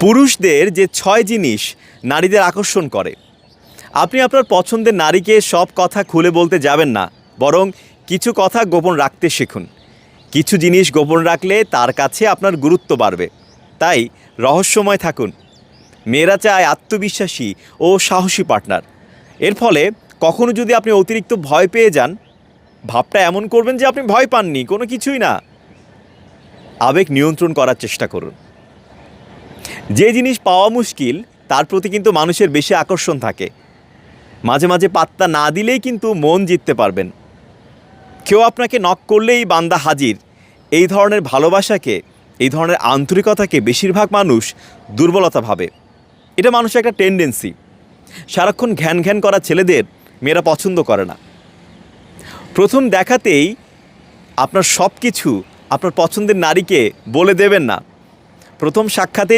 পুরুষদের যে ছয় জিনিস নারীদের আকর্ষণ করে। আপনি আপনার পছন্দের নারীকে সব কথা খুলে বলতে যাবেন না, বরং কিছু কথা গোপন রাখতে শিখুন। কিছু জিনিস গোপন রাখলে তার কাছে আপনার গুরুত্ব বাড়বে। তাই রহস্যময় থাকুন। মেয়েরা চায় আত্মবিশ্বাসী ও সাহসী পার্টনার। এর ফলে কখনো যদি আপনি অতিরিক্ত ভয় পেয়ে যান, ভাবটা এমন করবেন যে আপনি ভয় পাননি, কোনো কিছুই না। আবেগ নিয়ন্ত্রণ করার চেষ্টা করুন। যে জিনিস পাওয়া মুশকিল, তার প্রতি কিন্তু মানুষের বেশি আকর্ষণ থাকে। মাঝে মাঝে পাত্তা না দিলেই কিন্তু মন জিততে পারবেন। কেউ আপনাকে নক করলেই বান্দা হাজির। এই ধরনের ভালোবাসাকে, এই ধরনের আন্তরিকতাকে বেশিরভাগ মানুষ দুর্বলতা ভাবে। এটা মানুষের একটা টেন্ডেন্সি সারাক্ষণ ঘ্যান ঘ্যান করা ছেলেদের মেয়েরা পছন্দ করে না। প্রথম দেখাতেই আপনার সব কিছু আপনার পছন্দের নারীকে বলে দেবেন না। প্রথম সাক্ষাতে